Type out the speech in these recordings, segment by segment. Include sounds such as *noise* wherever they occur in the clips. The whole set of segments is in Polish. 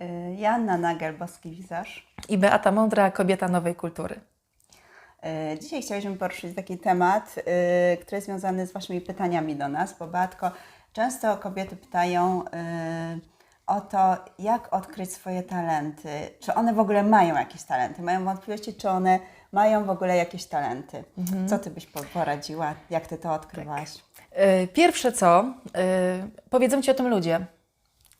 Y, Joanna Nagel, boski wizarz. I Beata Mądra, kobieta nowej kultury. Y, Dzisiaj chcieliśmy poruszyć taki temat, y, który jest związany z Waszymi pytaniami do nas, bo Beatko, często kobiety pytają o to, jak odkryć swoje talenty. Czy one w ogóle mają jakieś talenty? Mają wątpliwości, czy one mają w ogóle jakieś talenty? Co Ty byś po- poradziła? Jak Ty to odkrywałaś? Y, Pierwsze co, powiedzą ci o tym ludzie.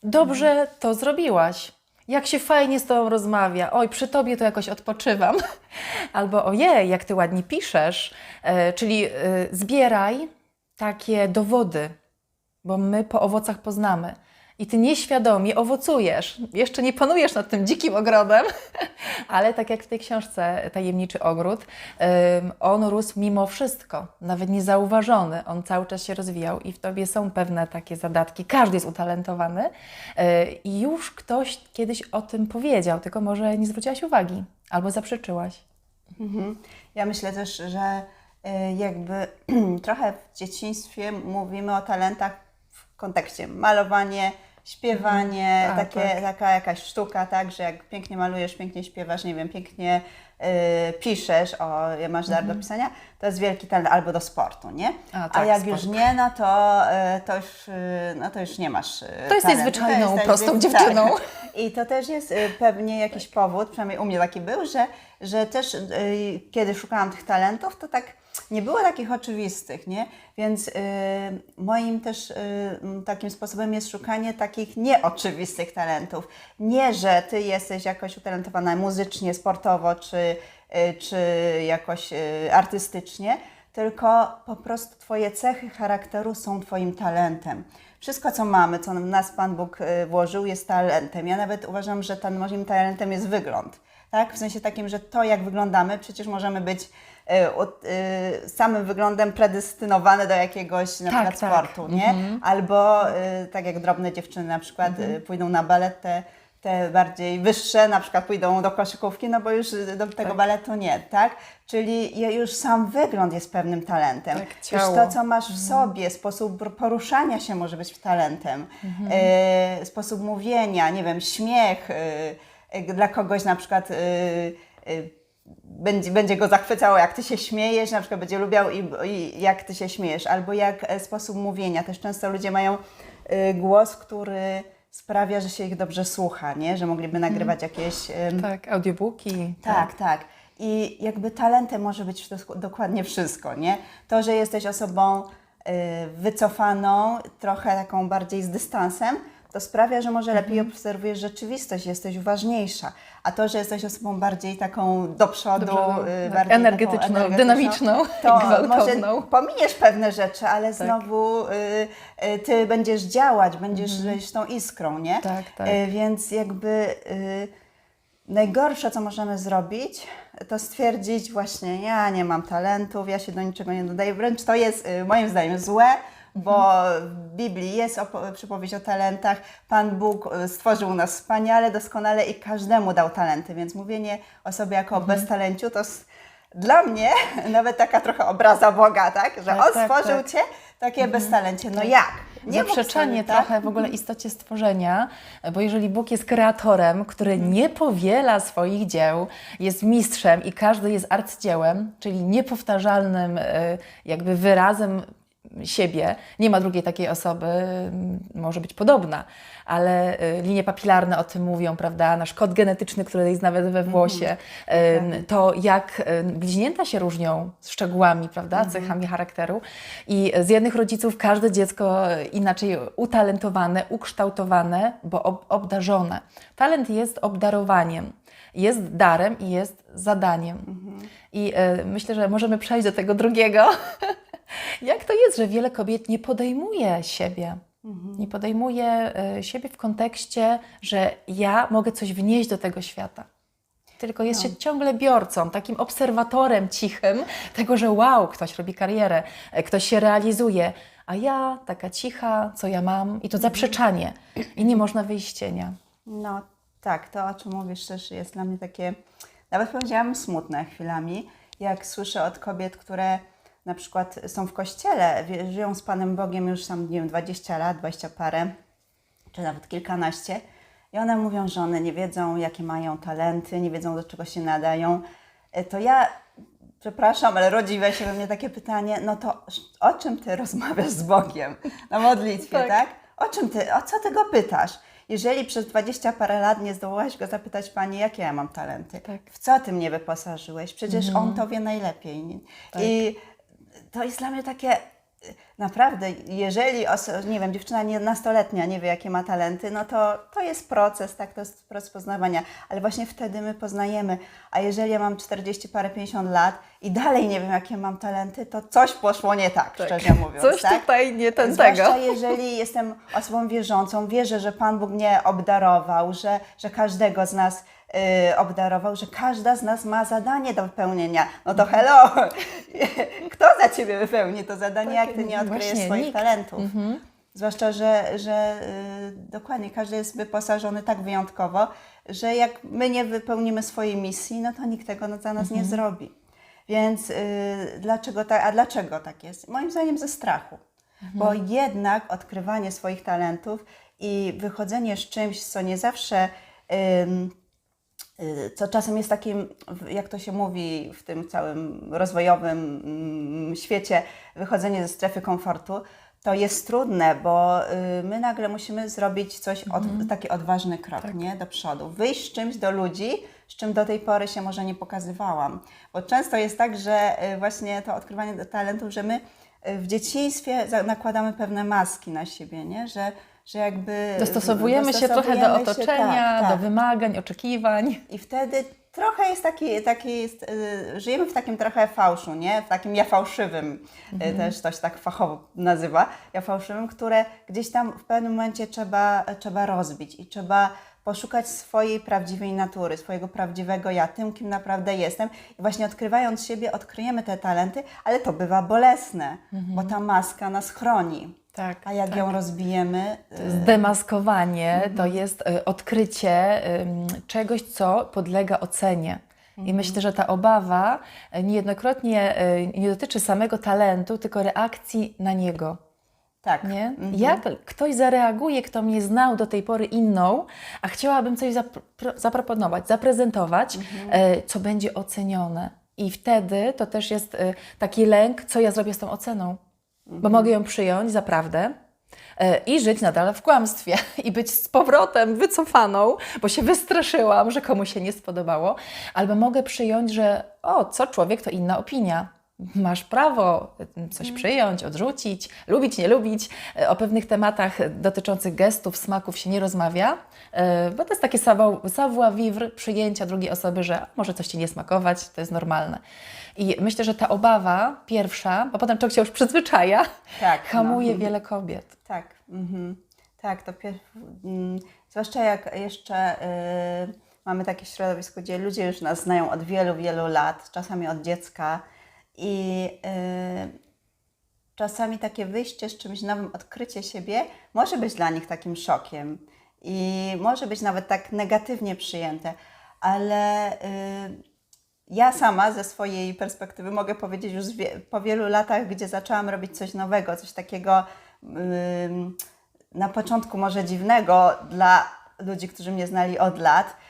Dobrze to zrobiłaś. Jak się fajnie z tobą rozmawia. Oj, przy tobie to jakoś odpoczywam. *laughs* Albo ojej, jak ty ładnie piszesz. Y, Czyli y, zbieraj takie dowody, bo my po owocach poznamy. I ty nieświadomie owocujesz. Jeszcze nie panujesz nad tym dzikim ogrodem, *laughs* ale tak jak w tej książce Tajemniczy Ogród, on rósł mimo wszystko, nawet niezauważony. On cały czas się rozwijał i w tobie są pewne takie zadatki. Każdy jest utalentowany yy, i już ktoś kiedyś o tym powiedział, tylko może nie zwróciłaś uwagi albo zaprzeczyłaś. Mhm. Ja myślę też, że y, jakby *clears throat* trochę w dzieciństwie mówimy o talentach w kontekście malowanie, śpiewanie, takie, tak. taka jakaś sztuka, tak, że jak pięknie malujesz, pięknie śpiewasz, nie wiem, pięknie piszesz, o, masz dar do pisania, to jest wielki talent, albo do sportu, nie? Mhm. A, A tak, jak sport. już nie, no to, y, to, już, y, no to już nie masz y, To jesteś talentu. zwyczajną, jesteś- prostą tak. dziewczyną. I to też jest y, pewnie jakiś powód, przynajmniej u mnie taki był, że, że też y, kiedy szukałam tych talentów, to tak nie było takich oczywistych, nie? Więc y, moim też y, takim sposobem jest szukanie takich nieoczywistych talentów. Nie, że ty jesteś jakoś utalentowana muzycznie, sportowo, czy, y, czy jakoś y, artystycznie, tylko po prostu Twoje cechy charakteru są Twoim talentem. Wszystko, co mamy, co nas Pan Bóg y, włożył, jest talentem. Ja nawet uważam, że ten moim talentem jest wygląd. Tak? W sensie takim, że to, jak wyglądamy, przecież możemy być y, od- y, samym wyglądem predestynowane do jakiegoś na Tak, przykład tak. sportu, nie? Albo y, tak jak drobne dziewczyny na przykład y, pójdą na balet, te, bardziej wyższe na przykład pójdą do koszykówki, no bo już do tego Tak. baletu nie, tak? Czyli już sam wygląd jest pewnym talentem. Tak, już ciało. to, co masz w sobie, sposób poruszania się może być talentem, e, sposób mówienia, nie wiem, śmiech, e, e, dla kogoś na przykład będzie, będzie go zachwycało, jak ty się śmiejesz, na przykład będzie lubiał i, i jak ty się śmiejesz, albo jak sposób mówienia. Też często ludzie mają głos, który sprawia, że się ich dobrze słucha, nie? że mogliby nagrywać jakieś em, Tak, audiobooki. tak, tak. I jakby talentem może być dokładnie wszystko, nie? To, że jesteś osobą y, wycofaną, trochę taką bardziej z dystansem, to sprawia, że może lepiej Mhm. obserwujesz rzeczywistość, jesteś uważniejsza. A to, że jesteś osobą bardziej taką do przodu, Do przodu, y, tak. bardziej Energetyczną, taką dynamiczną, to gwałtowną. może pominiesz pewne rzeczy, ale Tak. znowu y, y, ty będziesz działać, będziesz żyć tą iskrą, nie? Mhm. Tak, tak. Więc jakby najgorsze, co możemy zrobić, to stwierdzić właśnie, ja nie mam talentów, ja się do niczego nie dodaję. Wręcz to jest moim zdaniem złe, bo w Biblii jest przypowieść o talentach. Pan Bóg y, stworzył nas wspaniale, doskonale i każdemu dał talenty, więc mówienie o sobie jako o Mhm. beztalenciu to dla mnie *laughs* nawet taka trochę obraza Boga, tak? Że Tak, On tak, stworzył tak. Cię takie beztalencie. No jak? Nie mógł Zaprzeczanie sobie, tak? trochę w ogóle istocie stworzenia, bo jeżeli Bóg jest kreatorem, który nie powiela swoich dzieł, jest mistrzem i każdy jest arcydziełem, czyli niepowtarzalnym e, jakby wyrazem siebie, nie ma drugiej takiej osoby, m, może być podobna, ale e, linie papilarne o tym mówią, prawda, nasz kod genetyczny, który jest nawet we włosie, em, to jak bliźnięta się różnią szczegółami, prawda, cechami charakteru. I z jednych rodziców każde dziecko inaczej utalentowane, ukształtowane, bo ob obdarzone. Talent jest obdarowaniem, jest darem i jest zadaniem. I e, myślę, że możemy przejść do tego drugiego. *laughs* Jak to jest, że wiele kobiet nie podejmuje siebie? Nie podejmuje e, siebie w kontekście, że ja mogę coś wnieść do tego świata. Tylko jest się ciągle biorcą, takim obserwatorem cichym tego, że wow, ktoś robi karierę, e, ktoś się realizuje, a ja taka cicha, co ja mam, i to zaprzeczanie. I nie można wyjść z cienia. No tak, to o czym mówisz też jest dla mnie takie, nawet powiedziałam smutne chwilami, jak słyszę od kobiet, które na przykład są w kościele, żyją z Panem Bogiem już tam, nie wiem, 20 lat, 20 parę, czy nawet kilkanaście i one mówią, że one nie wiedzą, jakie mają talenty, nie wiedzą, do czego się nadają, e, to ja, przepraszam, ale rodzi we się we mnie takie pytanie, no to o czym ty rozmawiasz z Bogiem na modlitwie, Tak. tak? O czym ty, o co ty go pytasz? Jeżeli przez dwadzieścia parę lat nie zdołałaś go zapytać, Panie, jakie ja mam talenty? Tak. W co Ty mnie wyposażyłeś? Przecież On to wie najlepiej. nie? I to jest dla mnie takie, naprawdę, jeżeli, nie wiem, dziewczyna nie- nastoletnia nie wie, jakie ma talenty, no to to jest proces, tak, to jest proces poznawania, ale właśnie wtedy my poznajemy. A jeżeli ja mam 40 parę, 50 lat i dalej nie wiem, jakie mam talenty, to coś poszło nie tak, szczerze mówiąc. Coś tak? tutaj nie ten Zwłaszcza tego. *laughs* jeżeli jestem osobą wierzącą, wierzę, że Pan Bóg mnie obdarował, że, że każdego z nas y, obdarował, że każda z nas ma zadanie do wypełnienia. No to hello! *laughs* Kto za Ciebie wypełni to zadanie, jak Ty nie odkryjesz właśnie, swoich nikt. talentów? Zwłaszcza, że, że y, dokładnie każdy jest wyposażony tak wyjątkowo, że jak my nie wypełnimy swojej misji, no to nikt tego za nas nie zrobi. Więc y, dlaczego tak, a dlaczego tak jest? Moim zdaniem ze strachu. Bo jednak odkrywanie swoich talentów i wychodzenie z czymś, co nie zawsze, ym, y, co czasem jest takim, jak to się mówi w tym całym rozwojowym mm, świecie, wychodzenie ze strefy komfortu, to jest trudne, bo y, my nagle musimy zrobić coś, od, taki odważny krok nie? do przodu. Wyjść z czymś do ludzi, z czym do tej pory się może nie pokazywałam. Bo często jest tak, że y, właśnie to odkrywanie talentów, że my y, w dzieciństwie nakładamy pewne maski na siebie, nie? Że, że jakby... Dostosowujemy się trochę do dostosowujemy otoczenia, tak, do tak. wymagań, oczekiwań. I wtedy trochę jest taki, taki jest, y, żyjemy w takim trochę fałszu, nie? W takim ja fałszywym, y, też to się tak fachowo nazywa, ja fałszywym, które gdzieś tam w pewnym momencie trzeba, trzeba rozbić i trzeba poszukać swojej prawdziwej natury, swojego prawdziwego ja, tym, kim naprawdę jestem. I właśnie odkrywając siebie, odkryjemy te talenty, ale to bywa bolesne, bo ta maska nas chroni. Tak, A jak ją rozbijemy, y, Zdemaskowanie to jest y, odkrycie czegoś, co podlega ocenie. I myślę, że ta obawa y, niejednokrotnie nie dotyczy samego talentu, tylko reakcji na niego. tak. Nie? Jak ktoś zareaguje, kto mnie znał do tej pory inną, a chciałabym coś zapro- zaproponować, zaprezentować, e, co będzie ocenione. I wtedy to też jest taki lęk, co ja zrobię z tą oceną. Bo mogę ją przyjąć za prawdę e, i żyć nadal w kłamstwie *laughs* i być z powrotem wycofaną, bo się wystraszyłam, że komuś się nie spodobało, albo mogę przyjąć, że o, co człowiek to inna opinia. Masz prawo coś przyjąć, odrzucić, lubić, nie lubić. E, O pewnych tematach dotyczących gestów, smaków się nie rozmawia, e, bo to jest takie savoir vivre, przyjęcia drugiej osoby, że może coś Ci nie smakować, to jest normalne. I myślę, że ta obawa pierwsza, bo potem człowiek się już przyzwyczaja, Tak, no. hamuje wiele kobiet. Tak, mhm. tak, to pier... mm, zwłaszcza jak jeszcze y, mamy takie środowisko, gdzie ludzie już nas znają od wielu, wielu lat, czasami od dziecka i y, czasami takie wyjście z czymś nowym, odkrycie siebie może być dla nich takim szokiem i może być nawet tak negatywnie przyjęte, ale y, ja sama ze swojej perspektywy mogę powiedzieć już wie, po wielu latach, gdzie zaczęłam robić coś nowego, coś takiego ym, na początku może dziwnego dla ludzi, którzy mnie znali od lat, yy,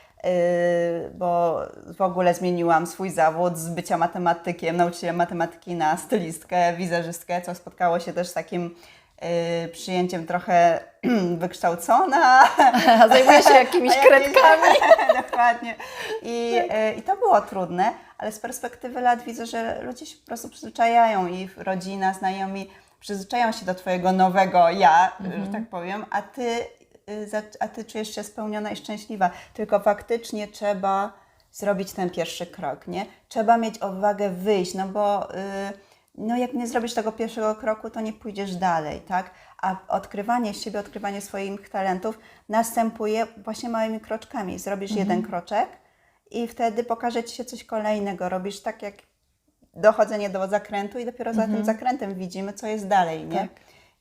bo w ogóle zmieniłam swój zawód z bycia matematykiem, nauczycielem matematyki na stylistkę, wizerzystkę, co spotkało się też z takim yy, przyjęciem trochę *clears throat* wykształcona, *laughs* A zajmuje się jakimiś *laughs* kredkami. *laughs* Dokładnie. I, e, I to było trudne, ale z perspektywy lat widzę, że ludzie się po prostu przyzwyczajają i rodzina, znajomi przyzwyczajają się do Twojego nowego ja, że tak powiem, a ty, y, a ty czujesz się spełniona i szczęśliwa. Tylko faktycznie trzeba zrobić ten pierwszy krok, nie? Trzeba mieć odwagę wyjść, no bo y, no jak nie zrobisz tego pierwszego kroku, to nie pójdziesz dalej, tak? A odkrywanie siebie, odkrywanie swoich talentów następuje właśnie małymi kroczkami. Zrobisz jeden kroczek i wtedy pokaże Ci się coś kolejnego. Robisz tak jak dochodzenie do zakrętu i dopiero za tym zakrętem widzimy, co jest dalej, nie? Tak.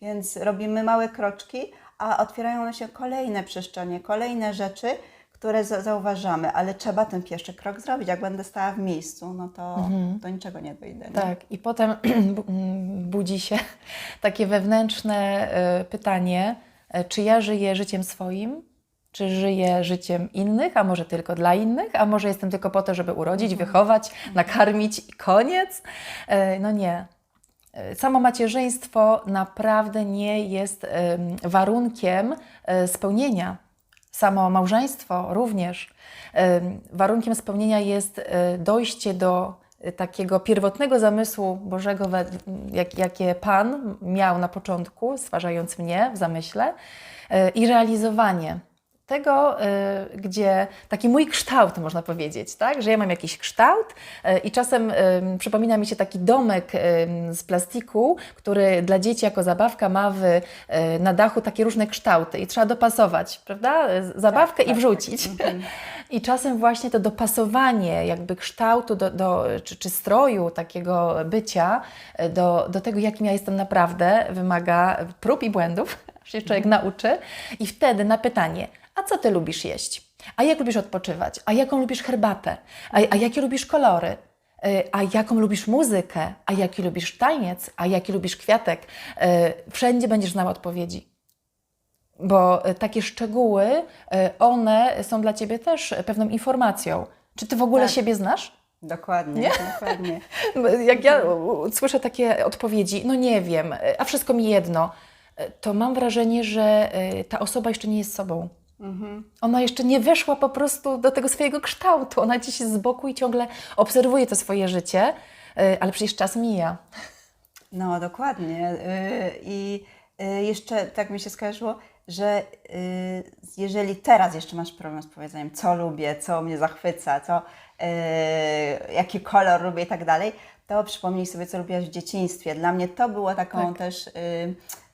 Więc robimy małe kroczki, a otwierają nam się kolejne przestrzenie, kolejne rzeczy, które za- zauważamy, ale trzeba ten pierwszy krok zrobić. Jak będę stała w miejscu, no to do niczego nie dojdę. Nie? Tak, i potem *clears throat* mm, budzi się *laughs* takie wewnętrzne e, pytanie, e, czy ja żyję życiem swoim, Czy żyję życiem innych, a może tylko dla innych, a może jestem tylko po to, żeby urodzić, wychować, nakarmić i koniec? E, No nie. E, Samo macierzyństwo naprawdę nie jest em, warunkiem e, spełnienia. Samo małżeństwo również. Em, Warunkiem spełnienia jest e, dojście do takiego pierwotnego zamysłu Bożego, jakie Pan miał na początku, stwarzając mnie w zamyśle, i realizowanie tego, y, gdzie taki mój kształt, można powiedzieć, tak? że ja mam jakiś kształt y, i czasem przypomina mi się taki domek z plastiku, który dla dzieci jako zabawka ma w, y, na dachu takie różne kształty i trzeba dopasować, prawda? Zabawkę Tak, i tak, wrzucić. *laughs* I czasem właśnie to dopasowanie jakby kształtu do, do, czy, czy stroju takiego bycia do, do tego, jakim ja jestem naprawdę, wymaga prób i błędów, *laughs* się człowiek nauczy. I wtedy na pytanie, a co ty lubisz jeść? A jak lubisz odpoczywać? A jaką lubisz herbatę? A, a jakie lubisz kolory? Y, A jaką lubisz muzykę? A jaki lubisz taniec? A jaki lubisz kwiatek? Y, Wszędzie będziesz znał odpowiedzi. Bo y, takie szczegóły, one są dla Ciebie też pewną informacją. Czy Ty w ogóle Tak. siebie znasz? Dokładnie, dokładnie. *laughs* Jak ja słyszę takie odpowiedzi, no nie wiem, a wszystko mi jedno, to mam wrażenie, że ta osoba jeszcze nie jest sobą. Ona jeszcze nie weszła po prostu do tego swojego kształtu. Ona gdzieś jest z boku i ciągle obserwuje to swoje życie, y, ale przecież czas mija. No, dokładnie. Y, I y, jeszcze tak mi się skojarzyło, że jeżeli teraz jeszcze masz problem z powiedzeniem, co lubię, co mnie zachwyca, co, jaki kolor lubię i tak dalej, to przypomnij sobie, co lubiłaś w dzieciństwie. Dla mnie to było taką Tak. też y,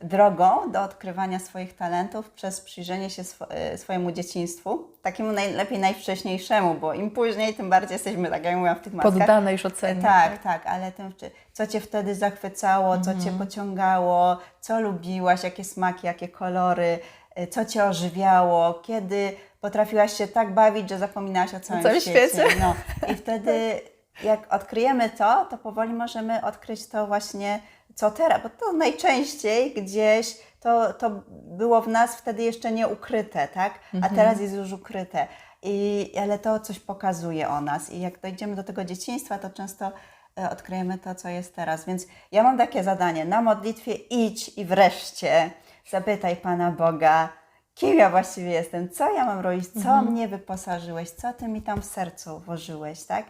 drogą do odkrywania swoich talentów przez przyjrzenie się swo, y, swojemu dzieciństwu, takiemu najlepiej najwcześniejszemu, bo im później, tym bardziej jesteśmy, tak jak mówiłam, w tych maskach. Poddane już ocenie. Tak, tak, ale tym, co Cię wtedy zachwycało, co Cię pociągało, co lubiłaś, jakie smaki, jakie kolory, y, co Cię ożywiało, kiedy potrafiłaś się tak bawić, że zapominałaś o całym, całym świecie. No. I wtedy *laughs* jak odkryjemy to, to powoli możemy odkryć to właśnie, co teraz, bo to najczęściej gdzieś to, to było w nas wtedy jeszcze nie ukryte, tak? A teraz jest już ukryte. I, ale to coś pokazuje o nas. I jak dojdziemy do tego dzieciństwa, to często e, odkryjemy to, co jest teraz. Więc ja mam takie zadanie. Na modlitwie idź i wreszcie zapytaj Pana Boga, kim ja właściwie jestem, co ja mam robić, co mnie wyposażyłeś, co Ty mi tam w sercu włożyłeś, tak?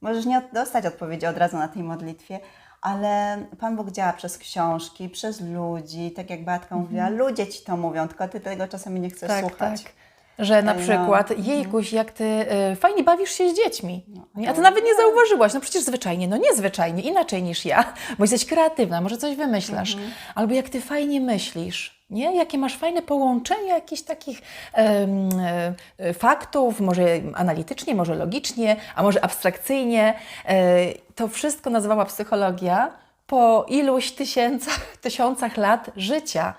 Możesz nie dostać odpowiedzi od razu na tej modlitwie, ale Pan Bóg działa przez książki, przez ludzi, tak jak Beatka mówiła, ludzie Ci to mówią, tylko Ty tego czasami nie chcesz tak, słuchać. tak. Że na No. przykład, jejkuś, jak ty y, fajnie bawisz się z dziećmi. Nie? A ty no. nawet nie zauważyłaś. No przecież zwyczajnie, no niezwyczajnie, inaczej niż ja, *laughs* bo jesteś kreatywna, może coś wymyślasz. Mhm. Albo jak ty fajnie myślisz. Nie? Jakie masz fajne połączenie jakichś takich e, faktów, może analitycznie, może logicznie, a może abstrakcyjnie. E, to wszystko nazwała psychologia po iluś tysiącach, tysiącach lat życia.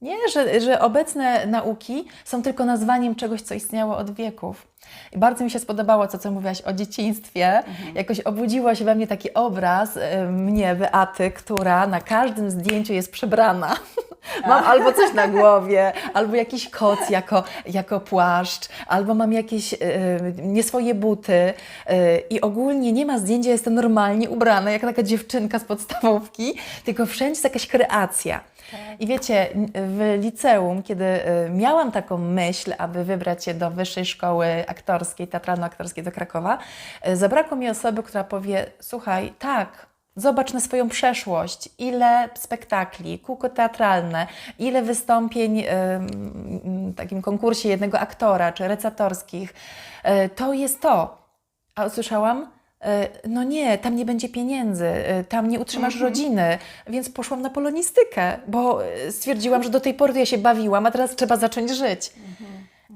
Nie, że, że obecne nauki są tylko nazwaniem czegoś, co istniało od wieków. I bardzo mi się spodobało to, co mówiłaś o dzieciństwie. Jakoś obudziło się we mnie taki obraz y, mnie, Beaty, która na każdym zdjęciu jest przebrana. Mam albo coś na głowie, albo jakiś koc jako, jako płaszcz, albo mam jakieś y, nie swoje buty. Y, I ogólnie nie ma zdjęcia, jestem normalnie ubrana, jak taka dziewczynka z podstawówki, tylko wszędzie jest jakaś kreacja. I wiecie, w liceum, kiedy y, miałam taką myśl, aby wybrać się do Wyższej Szkoły Aktorskiej, Teatralno-Aktorskiej do Krakowa, y, zabrakło mi osoby, która powie, słuchaj, tak, zobacz na swoją przeszłość, ile spektakli, kółko teatralne, ile wystąpień y, w takim konkursie jednego aktora, czy recatorskich, y, to jest to. A usłyszałam, e, no nie, tam nie będzie pieniędzy, e, tam nie utrzymasz rodziny, więc poszłam na polonistykę, bo e, stwierdziłam, że do tej pory ja się bawiłam, a teraz trzeba zacząć żyć.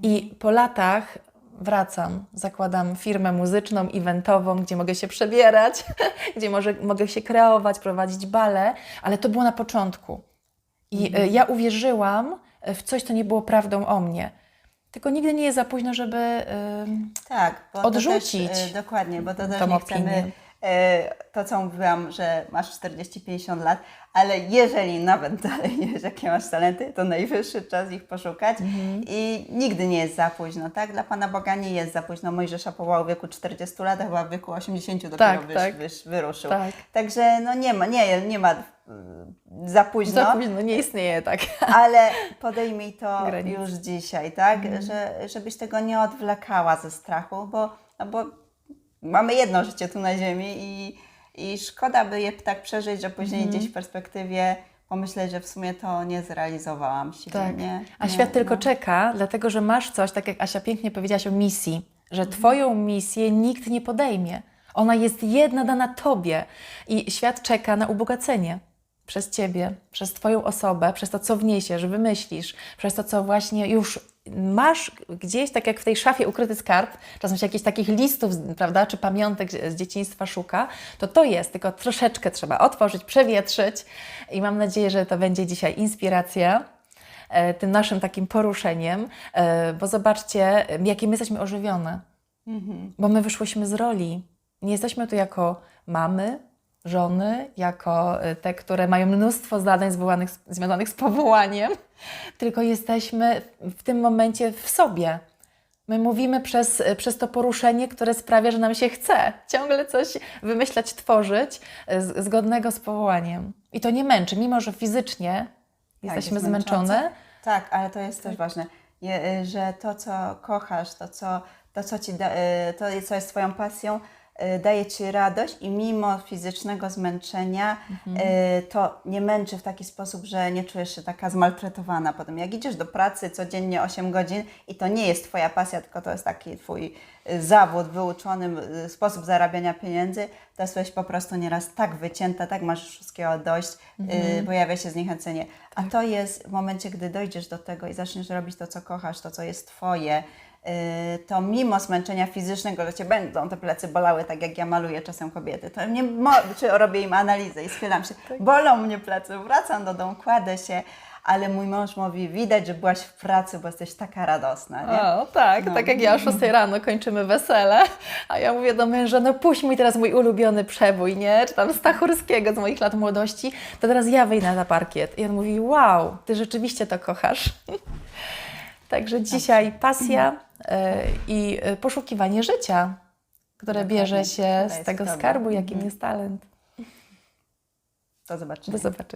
I po latach wracam, zakładam firmę muzyczną, eventową, gdzie mogę się przebierać, *laughs* gdzie może, mogę się kreować, prowadzić bale, ale to było na początku. I e, ja uwierzyłam w coś, co nie było prawdą o mnie. Tylko nigdy nie jest za późno, żeby... em, Tak, bo Odrzucić To też, y, dokładnie, bo to też nie chcemy opinię. e, to, co mówiłam, że masz 40-50 lat, ale jeżeli nawet *laughs* dalej nie wiesz, jakie masz talenty, to najwyższy czas ich poszukać i nigdy nie jest za późno, tak? Dla Pana Boga nie jest za późno. Mojżesza powołał w wieku 40 lat, a chyba w wieku 80 dopiero Tak, wysz, tak. wysz, wyruszył. Tak. Także no nie ma, nie, nie ma y, za późno Za późno, nie istnieje tak. *laughs* ale podejmij to Granic. już dzisiaj, tak? Że, żebyś tego nie odwlekała ze strachu, bo, bo mamy jedno życie tu na ziemi i, i szkoda by je tak przeżyć, że później gdzieś w perspektywie pomyśleć, że w sumie to nie zrealizowałam siebie, Tak. nie? A nie, świat tylko no. czeka, dlatego że masz coś, tak jak Asia pięknie powiedziałaś o misji, że Twoją misję nikt nie podejmie. Ona jest jedna dana Tobie i świat czeka na ubogacenie przez Ciebie, przez Twoją osobę, przez to, co wniesiesz, wymyślisz, przez to, co właśnie już masz gdzieś, tak jak w tej szafie ukryty skarb, czasem się jakichś takich listów, prawda, czy pamiątek z dzieciństwa szuka, to to jest, tylko troszeczkę trzeba otworzyć, przewietrzyć i mam nadzieję, że to będzie dzisiaj inspiracja e, tym naszym takim poruszeniem, e, bo zobaczcie, jakie my jesteśmy ożywione. Bo my wyszłyśmy z roli. Nie jesteśmy tu jako mamy, żony, jako e, te, które mają mnóstwo zadań zwołanych, związanych z powołaniem, *laughs* tylko jesteśmy w tym momencie w sobie. My mówimy przez, e, przez to poruszenie, które sprawia, że nam się chce ciągle coś wymyślać, tworzyć e, z- zgodnego z powołaniem. I to nie męczy, mimo że fizycznie jesteśmy jest zmęczone. męczące. Tak, ale to jest też ważne, je, y, że to, co kochasz, to, co, to, co ci da, y, to, co jest Twoją pasją, y, daje Ci radość i mimo fizycznego zmęczenia y, to nie męczy w taki sposób, że nie czujesz się taka zmaltretowana potem. Jak idziesz do pracy codziennie 8 godzin i to nie jest Twoja pasja, tylko to jest taki Twój y, zawód, wyuczony sposób zarabiania pieniędzy, to jesteś po prostu nieraz tak wycięta, tak masz wszystkiego dość, y, pojawia się zniechęcenie. A to jest w momencie, gdy dojdziesz do tego i zaczniesz robić to, co kochasz, to, co jest Twoje, to mimo zmęczenia fizycznego, że Cię będą te plecy bolały, tak jak ja maluję czasem kobiety, to nie czy robię im analizę i schylam się, bolą mnie plecy, wracam do domu, kładę się, ale mój mąż mówi, widać, że byłaś w pracy, bo jesteś taka radosna, nie? O, tak, No. tak jak ja o 6 rano kończymy wesele, a ja mówię do męża, no puść mi teraz mój ulubiony przebój, nie? Czy tam Stachurskiego z moich lat młodości, to teraz ja wyjdę na parkiet. I on mówi, wow, ty rzeczywiście to kochasz. Także dzisiaj pasja e, i e, poszukiwanie życia, które bierze się z tego skarbu, jakim Mhm. jest talent. Do zobaczenia. Do zobaczenia.